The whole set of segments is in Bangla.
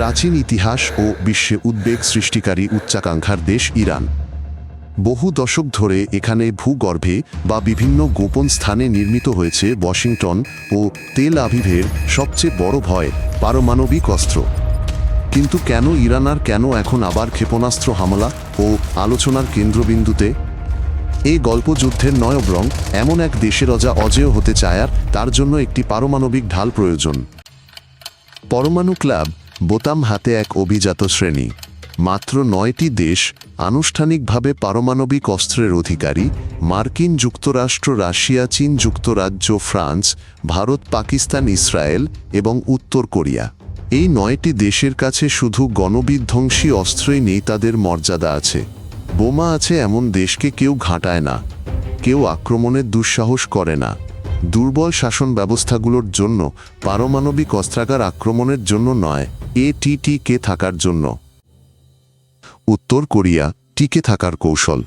প্রাচীন ইতিহাস ও বিশ্বে উদ্বেগ সৃষ্টিকারী উচ্চাকাঙ্ক্ষার দেশ ইরান। বহু দশক ধরে এখানে ভূগর্ভে বা বিভিন্ন গোপন স্থানে নির্মিত হয়েছে ওয়াশিংটন ও তেল আভিভের সবচেয়ে বড় ভয় পারমাণবিক অস্ত্র। কিন্তু কেন ইরান আর কেন এখন আবার ক্ষেপণাস্ত্র হামলা ও আলোচনার কেন্দ্রবিন্দুতে? এই গল্প যুদ্ধের নয়ব্রং এমন এক দেশের অজা অজেয় হতে চায় আর তার জন্য একটি পারমাণবিক ঢাল প্রয়োজন। পরমাণু ক্লাব বোতাম হাতে এক অভিজাত শ্রেণি। মাত্র নয়টি দেশ আনুষ্ঠানিকভাবে পারমাণবিক অস্ত্রের অধিকারী, মার্কিন যুক্তরাষ্ট্র, রাশিয়া, চীন যুক্তরাজ্য, ফ্রান্স, ভারত, পাকিস্তান, ইসরায়েল এবং উত্তর কোরিয়া। এই নয়টি দেশের কাছে শুধু গণবিধ্বংসী অস্ত্রই নেই তাদের মর্যাদা আছে। বোমা আছে এমন দেশকে কেউ ঘাঁটায় না। কেউ আক্রমণের দুঃসাহস করে না। দুর্বল শাসন ব্যবস্থাগুলোর জন্য, পারমাণবিক অস্ত্রাগার আক্রমণের জন্য নয়। এটিটিকে থাকার জন্য। উত্তর কোরিয়া, টিকে থাকার কৌশল।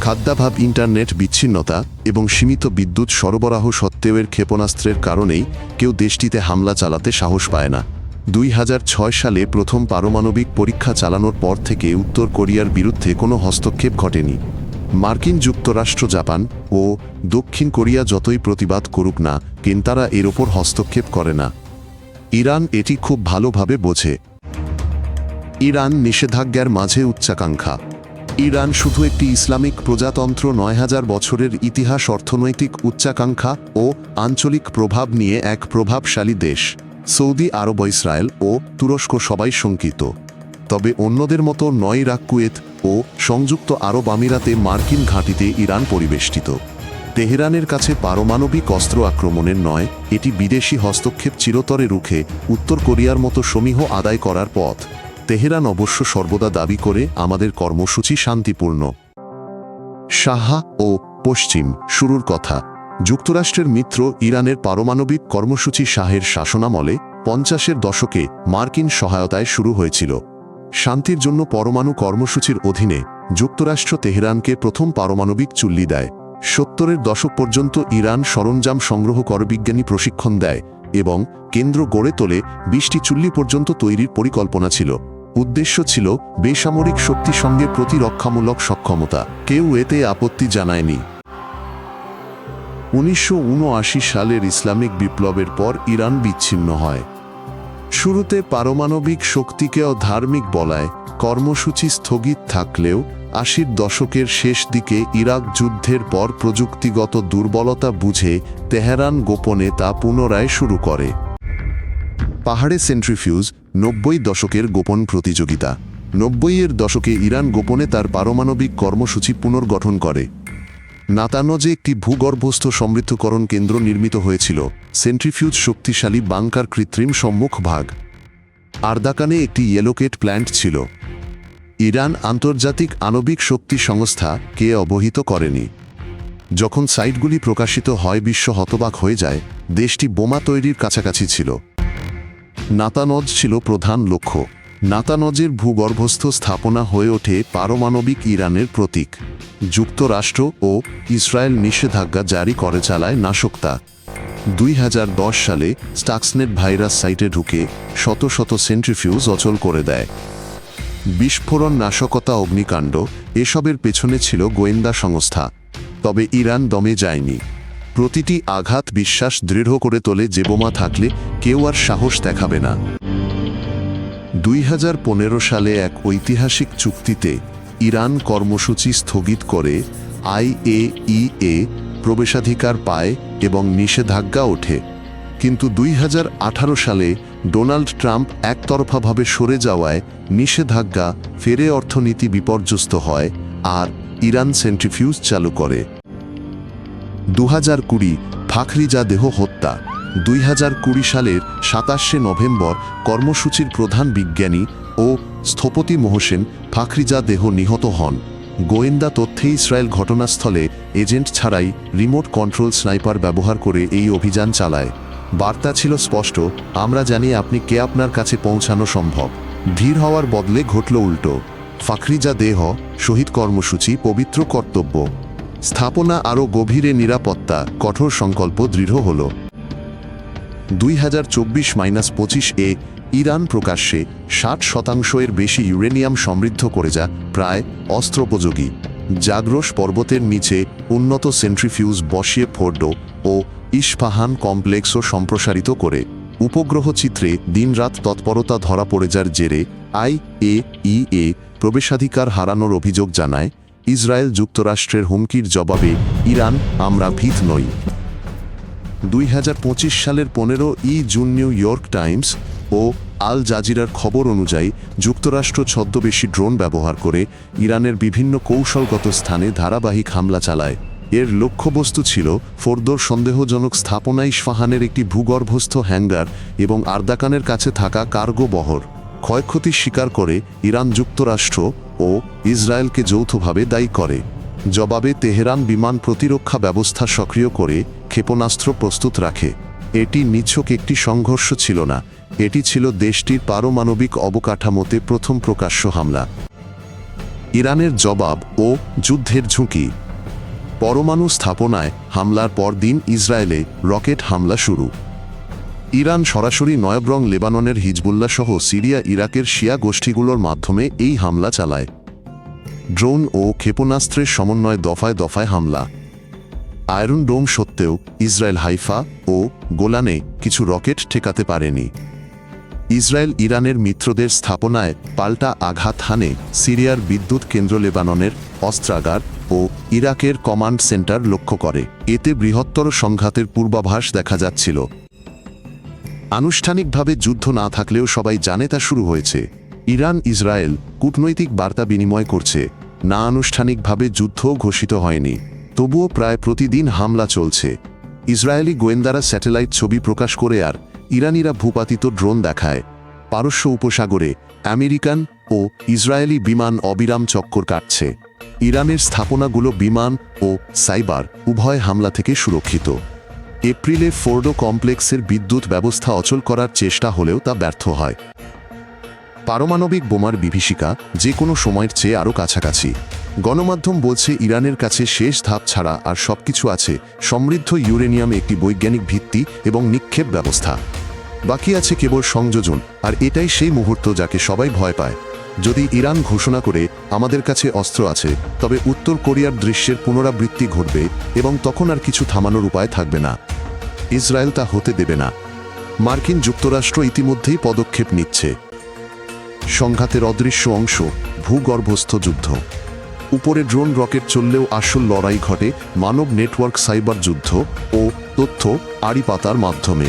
খাদ্যাভাব, ইন্টারনেট বিচ্ছিন্নতা এবং সীমিত বিদ্যুৎ সরবরাহ সত্ত্বেও এর ক্ষেপণাস্ত্রের কারণেই কেউ দেশটিতে হামলা চালাতে সাহস পায় না। দুই হাজার ছয় সালে প্রথম পারমাণবিক পরীক্ষা চালানোর পর থেকে উত্তর কোরিয়ার বিরুদ্ধে কোনো হস্তক্ষেপ ঘটেনি। মার্কিন যুক্তরাষ্ট্র, জাপান ও দক্ষিণ কোরিয়া যতই প্রতিবাদ করুক না কিন্তু তারা এর ওপর হস্তক্ষেপ করে না। ইরান এটি খুব ভালোভাবে বোঝে। ইরান নিষেধাজ্ঞার মাঝে উচ্চাকাঙ্ক্ষা। ইরান শুধু একটি ইসলামিক প্রজাতন্ত্র নয় হাজার বছরের ইতিহাস অর্থনৈতিক উচ্চাকাঙ্ক্ষা ও আঞ্চলিক প্রভাব নিয়ে এক প্রভাবশালী দেশ। সৌদি আরব ইসরায়েল ও তুরস্ক সবাই শঙ্কিত। তবে অন্যদের মতো নয় কুয়েত ও সংযুক্ত আরব আমিরাতে মার্কিন ঘাঁটিতে ইরান পরিবেষ্টিত। তেহরানের কাছে পারমাণবিক অস্ত্র আক্রমণের নয়, এটি বিদেশি হস্তক্ষেপ চিরতরে রুখে উত্তর কোরিয়ার মতো সমীহ আদায় করার পথ। তেহরান অবশ্য সর্বদা দাবি করে, আমাদের কর্মসূচি শান্তিপূর্ণ। সাহা ও পশ্চিম শুরুর কথা। যুক্তরাষ্ট্রের মিত্র ইরানের পারমাণবিক কর্মসূচি শাহের শাসনামলে পঞ্চাশের দশকে মার্কিন সহায়তায় শুরু হয়েছিল। শান্তির জন্য পরমাণু কর্মসূচির অধীনে যুক্তরাষ্ট্র তেহরানকে প্রথম পারমাণবিক চুল্লি দেয়। সত্তরের দশক পর্যন্ত ইরান সরঞ্জাম সংগ্রহ কর বিজ্ঞানী প্রশিক্ষণ দেয় এবং কেন্দ্র গড়ে তোলে বিশটি চুল্লি পর্যন্ত তৈরির পরিকল্পনা ছিল। উদ্দেশ্য ছিল বেসামরিক শক্তি সঙ্গে প্রতিরক্ষামূলক সক্ষমতা। কেউ এতে আপত্তি জানায়নি। উনিশশো উনআশি সালের ইসলামিক বিপ্লবের পর ইরান বিচ্ছিন্ন হয়। শুরুতে পারমাণবিক শক্তিকেও ধার্মিক বলায় কর্মসূচি স্থগিত থাকলেও আশির দশকের শেষ দিকে ইরাক যুদ্ধের পর প্রযুক্তিগত দুর্বলতা বুঝে তেহরান গোপনে তা পুনরায় শুরু করে। পাহাড়ে সেন্ট্রিফিউজ, নব্বই দশকের গোপন প্রতিযোগিতা। নব্বইয়ের দশকে ইরান গোপনে তার পারমাণবিক কর্মসূচি পুনর্গঠন করে। নাতানজে একটি ভূগর্ভস্থ সমৃদ্ধকরণ কেন্দ্র নির্মিত হয়েছিল, সেন্ট্রিফিউজ শক্তিশালী বাংকার কৃত্রিম সম্মুখ ভাগ। আর্দাকানে একটি ইয়েলোকেট প্ল্যান্ট ছিল। ইরান আন্তর্জাতিক আণবিক শক্তি সংস্থা কে অবহিত করেনি। যখন সাইটগুলি প্রকাশিত হয়, বিশ্ব হতবাক হয়ে যায়, দেশটি বোমা তৈরির কাছাকাছি ছিল। নাতানজ ছিল প্রধান লক্ষ্য। নাতানজের ভূগর্ভস্থ স্থাপনা হয়ে ওঠে পারমাণবিক ইরানের প্রতীক। যুক্তরাষ্ট্র ও ইসরায়েল নিষেধাজ্ঞা জারি করে চালায় নাশকতা। দুই হাজার দশ সালে স্টাক্সনেট ভাইরাস সাইটে ঢুকে শত শত সেন্ট্রিফিউজ অচল করে দেয়। বিস্ফোরণ, নাশকতা, অগ্নিকাণ্ড এসবের পেছনে ছিল গোয়েন্দা সংস্থা। তবে ইরান দমে যায়নি। প্রতিটি আঘাত বিশ্বাস দৃঢ় করে তোলে যে বোমা থাকলে কেউ আর সাহস দেখাবে না। দুই হাজার পনেরো সালে এক ঐতিহাসিক চুক্তিতে ইরান কর্মসূচি স্থগিত করে আইএইএ প্রবেশাধিকার পায় এবং নিষেধাজ্ঞা ওঠে। কিন্তু দুই হাজার আঠারো সালে ডোনাল্ড ট্রাম্প একতরফাভাবে সরে যাওয়ায় নিষেধাজ্ঞা, ফেরে অর্থনীতি বিপর্যস্ত হয় আর ইরান সেন্ট্রিফিউজ চালু করে। দু হাজার কুড়ি, ফাখরিজা দেহ হত্যা। দুই হাজার কুড়ি সালের সাতাশে নভেম্বর, কর্মসূচির প্রধান বিজ্ঞানী ও স্থপতি মোহসেন ফাখরিজা দেহ নিহত হন। গোয়েন্দা তথ্যে ইসরায়েল ঘটনাস্থলে এজেন্ট ছাড়াই রিমোট কন্ট্রোল স্নাইপার ব্যবহার করে এই অভিযান চালায়। বার্তা ছিল স্পষ্ট, আমরা জানি আপনি কে আপনার কাছে পৌঁছানো সম্ভব। ধীর হওয়ার বদলে ঘটল উল্টো। ফাখরিজা দেহ, শহীদ কর্মসূচি, পবিত্র কর্তব্য। স্থাপনা আরও গভীরে নিরাপত্তা, কঠোর সংকল্প দৃঢ় হল। দুই হাজার চব্বিশ মাইনাস পঁচিশ এ ইরান প্রকাশ্যে ষাট শতাংশ এর বেশি ইউরেনিয়াম সমৃদ্ধ করে যা প্রায় অস্ত্রোপযোগী। জাগ্রস পর্বতের নিচে উন্নত সেন্ট্রিফিউজ বসিয়ে ফোর্ডো ও ইস্পাহান কমপ্লেক্সও সম্প্রসারিত করে। উপগ্রহ চিত্রে দিনরাত তৎপরতা ধরা পড়ে যার জেরে আই এ ই এ প্রবেশাধিকার হারানোর অভিযোগ জানায়, ইসরায়েল যুক্তরাষ্ট্রের হুমকির জবাবে ইরান, আমরা ভীত নই। দুই হাজার পঁচিশ সালের পনেরো ই জুন নিউ ইয়র্ক টাইমস ও আল জাজিরার খবর অনুযায়ী যুক্তরাষ্ট্র ছদ্মবেশী ড্রোন ব্যবহার করে ইরানের বিভিন্ন কৌশলগত স্থানে ধারাবাহিক হামলা চালায়। এর লক্ষ্যবস্তু ছিল ফোর্দোর সন্দেহজনক স্থাপনা ইস্ফাহানের একটি ভূগর্ভস্থ হ্যাঙ্গার এবং আর্দাকানের কাছে থাকা কার্গো বহর। ক্ষয়ক্ষতি স্বীকার করে ইরান যুক্তরাষ্ট্র ও ইসরায়েলকে যৌথভাবে দায়ী করে। জবাবে তেহরান বিমান প্রতিরক্ষা ব্যবস্থা সক্রিয় করে ক্ষেপণাস্ত্র প্রস্তুত রাখে। এটি নিছক একটি সংঘর্ষ ছিল না, এটি ছিল দেশটির পারমাণবিক অবকাঠামোতে প্রথম প্রকাশ্য হামলা। ইরানের জবাব ও যুদ্ধের ঝুঁকি পরমাণু স্থাপনায় হামলার পর দিন ইসরায়েলে রকেট হামলা শুরু। ইরান সরাসরি নয়ব্রং লেবাননের হিজবুল্লাহ সহ সিরিয়া, ইরাকের শিয়া গোষ্ঠীগুলোর মাধ্যমে এই হামলা চালায়। ড্রোন ও ক্ষেপণাস্ত্রের সমন্বয় দফায় দফায় হামলা। আয়রন ডোম সত্ত্বেও ইসরায়েল হাইফা ও গোলানে কিছু রকেট ঠেকাতে পারেনি। ইসরায়েল ইরানের মিত্রদের স্থাপনায় পাল্টা আঘাত হানে সিরিয়ার বিদ্যুৎ কেন্দ্র লেবাননের অস্ত্রাগার ও ইরাকের কমান্ড সেন্টার লক্ষ্য করে। এতে বৃহত্তর সংঘাতের পূর্বাভাস দেখা যাচ্ছিল। আনুষ্ঠানিকভাবে যুদ্ধ না থাকলেও সবাই জানে তা শুরু হয়েছে। ইরান, ইসরায়েল কূটনৈতিক বার্তা বিনিময় করছে। না আনুষ্ঠানিকভাবে যুদ্ধও ঘোষিত হয়নি। তবুও প্রায় প্রতিদিন হামলা চলছে। ইসরায়েলি গোয়েন্দারা স্যাটেলাইট ছবি প্রকাশ করে আর ইরানিরা ভূপাতিত ড্রোন দেখায়। পারস্য উপসাগরে আমেরিকান ও ইসরায়েলি বিমান অবিরাম চক্কর কাটছে। ইরানের স্থাপনাগুলো বিমান ও সাইবার উভয় হামলা থেকে সুরক্ষিত। এপ্রিলে ফোর্ডো কমপ্লেক্সের বিদ্যুৎ ব্যবস্থা অচল করার চেষ্টা হলেও তা ব্যর্থ হয়। পারমাণবিক বোমার বিভীষিকা যে কোনো সময়ের চেয়ে আরও কাছাকাছি। গণমাধ্যম বলছে, ইরানের কাছে শেষ ধাপ ছাড়া আর সবকিছু আছে, সমৃদ্ধ ইউরেনিয়াম একটি বৈজ্ঞানিক ভিত্তি এবং নিক্ষেপ ব্যবস্থা। বাকি আছে কেবল সংযোজন, আর এটাই সেই মুহূর্ত যাকে সবাই ভয় পায়। যদি ইরান ঘোষণা করে আমাদের কাছে অস্ত্র আছে, তবে উত্তর কোরিয়ার দৃশ্যের পুনরাবৃত্তি ঘটবে এবং তখন আর কিছু থামানোর উপায় থাকবে না। ইসরায়েল তা হতে দেবে না। মার্কিন যুক্তরাষ্ট্র ইতিমধ্যেই পদক্ষেপ নিচ্ছে। সংঘাতের অদৃশ্য অংশ, ভূগর্ভস্থ যুদ্ধ। উপরে ড্রোন রকেট চললেও আসল লড়াই ঘটে মানব নেটওয়ার্ক সাইবার যুদ্ধ ও তথ্য আড়িপাতার মাধ্যমে।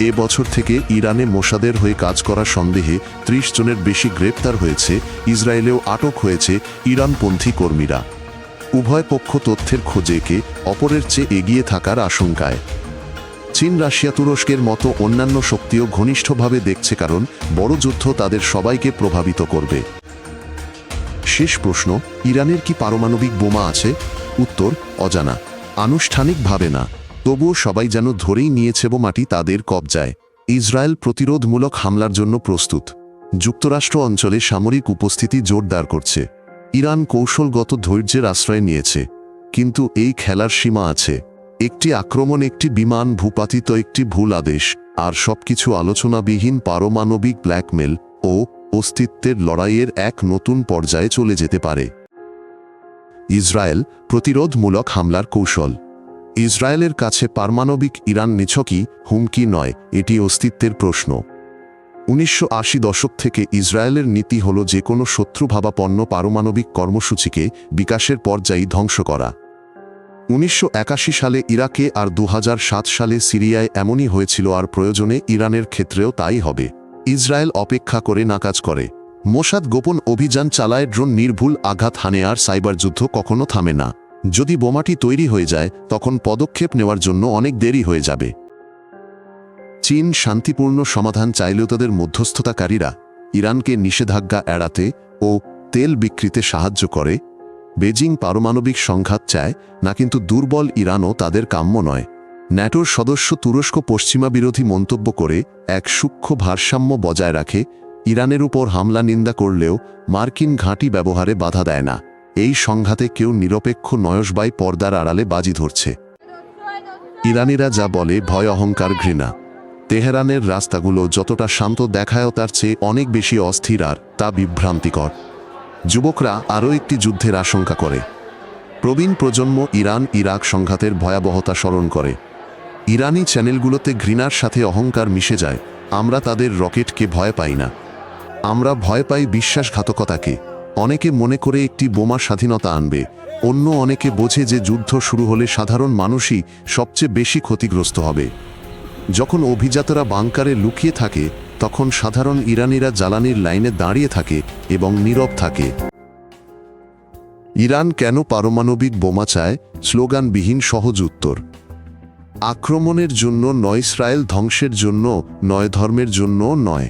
এ বছর থেকে ইরানে মোসাদের হয়ে কাজ করার সন্দেহে ত্রিশ জনের বেশি গ্রেপ্তার হয়েছে, ইসরায়েলেও আটক হয়েছে ইরানপন্থী কর্মীরা। উভয় পক্ষ তথ্যের খোঁজে একে অপরের চেয়ে এগিয়ে থাকার আশঙ্কায়। চীন, রাশিয়া, তুরস্কের মতো অন্যান্য শক্তিও ঘনিষ্ঠভাবে দেখছে কারণ বড় যুদ্ধ তাদের সবাইকে প্রভাবিত করবে। শেষ প্রশ্ন, ইরানের কি পারমাণবিক বোমা আছে? উত্তর, অজানা। আনুষ্ঠানিকভাবে না। তবুও সবাই যেন ধরেই নিয়েছে বোমাটি তাদের কবজায়। ইসরায়েল প্রতিরোধমূলক হামলার জন্য প্রস্তুত। যুক্তরাষ্ট্র অঞ্চলে সামরিক উপস্থিতি জোরদার করছে। ইরান কৌশলগত ধৈর্যের আশ্রয় নিয়েছে। কিন্তু এই খেলার সীমা আছে। একটি আক্রমণ, একটি বিমান ভূপাতিত, একটি ভুল আদেশ, আর সবকিছু আলোচনাবিহীন পারমাণবিক ব্ল্যাকমেল ও অস্তিত্বের লড়াইয়ের এক নতুন পর্যায়ে চলে যেতে পারে। ইসরায়েল প্রতিরোধমূলক হামলার কৌশল ইসরায়েলের কাছে পারমাণবিক ইরান নিছকই হুমকি নয়, এটি অস্তিত্বের প্রশ্ন। উনিশশো আশি দশক থেকে ইসরায়েলের নীতি হল যে কোনো শত্রুভাবাপন্ন পারমাণবিক কর্মসূচিকে বিকাশের পর্যায়ে ধ্বংস করা। উনিশশো একাশি সালে ইরাকে আর দু হাজার সাত সালে সিরিয়ায় এমনই হয়েছিল, আর প্রয়োজনে ইরানের ক্ষেত্রেও তাই হবে। ইসরায়েল অপেক্ষা করে নাকাজ করে। মোসাদ গোপন অভিযান চালায় ড্রোন নির্ভুল আঘাত হানে, আর সাইবার যুদ্ধ কখনো থামে না। যদি বোমাটি তৈরি হয়ে যায়, তখন পদক্ষেপ নেওয়ার জন্য অনেক দেরি হয়ে যাবে। চীন শান্তিপূর্ণ সমাধান চাইলেও তাদের মধ্যস্থতাকারীরা ইরানকে নিষেধাজ্ঞা এড়াতে ও তেল বিক্রিতে সাহায্য করে। বেজিং পারমাণবিক সংঘাত চায়, না কিন্তু দুর্বল ইরানও তাদের কাম্য নয়। ন্যাটোর সদস্য তুরস্ক পশ্চিমা বিরোধী মন্তব্য করে এক সূক্ষ্ম ভারসাম্য বজায় রাখে, ইরানের উপর হামলা নিন্দা করলেও মার্কিন ঘাঁটি ব্যবহারে বাধা দেয় না। এই সংঘাতে কেউ নিরপেক্ষ নয়সবাই পর্দার আড়ালে বাজি ধরছে। ইরানিরা যা বলে ভয় অহংকার ঘৃণা। তেহরানের রাস্তাগুলো যতটা শান্ত দেখায় তার চেয়ে অনেক বেশি অস্থির আর তা বিভ্রান্তিকর। যুবকরা আরও একটি যুদ্ধের আশঙ্কা করে। প্রবীণ প্রজন্ম ইরান ইরাক সংঘাতের ভয়াবহতা স্মরণ করে। ইরানি চ্যানেলগুলোতে ঘৃণার সাথে অহংকার মিশে যায়। আমরা তাদের রকেটকে ভয় পাই না। আমরা ভয় পাই বিশ্বাসঘাতকতাকে। অনেকে মনে করে একটি বোমা স্বাধীনতা আনবে, অন্য অনেকে বোঝে যে যুদ্ধ শুরু হলে সাধারণ মানুষই সবচেয়ে বেশি ক্ষতিগ্রস্ত হবে। যখন অভিজাতরা বাংকারে লুকিয়ে থাকে, তখন সাধারণ ইরানিরা জ্বালানির লাইনে দাঁড়িয়ে থাকে এবং নীরব থাকে। ইরান কেন পারমাণবিক বোমা চায়? স্লোগানবিহীন সহজ উত্তর। আক্রমণের জন্য নয়, ইসরায়েল ধ্বংসের জন্য নয়, ধর্মের জন্য নয়।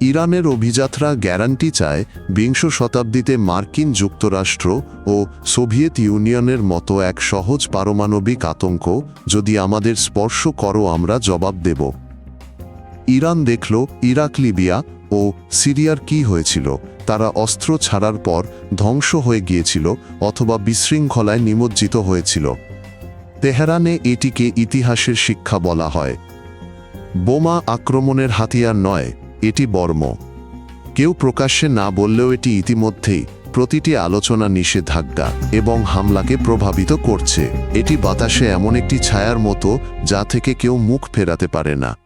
ইরানের অভিযাত্রা গ্যারান্টি চায় বিংশ শতাব্দীতে মার্কিন যুক্তরাষ্ট্র ও সোভিয়েত ইউনিয়নের মতো এক সহজ পারমাণবিক আতঙ্ক, যদি আমাদের স্পর্শ করো আমরা জবাব দেব। ইরান দেখল ইরাক, লিবিয়া ও সিরিয়ার কি হয়েছিল। তারা অস্ত্র ছাড়ার পর ধ্বংস হয়ে গিয়েছিল অথবা বিশৃঙ্খলায় নিমজ্জিত হয়েছিল। তেহরানে এটিকে ইতিহাসের শিক্ষা বলা হয়। বোমা আক্রমণের হাতিয়ার নয়। এটি বর্ম। কেউ প্রকাশ্যে না বললেও এটি ইতিমধ্যেই প্রতিটি আলোচনা নিষেধাজ্ঞা এবং হামলাকে প্রভাবিত করছে। এটি বাতাসে এমন একটি ছায়ার মতো যা থেকে কেউ মুখ ফেরাতে পারে না।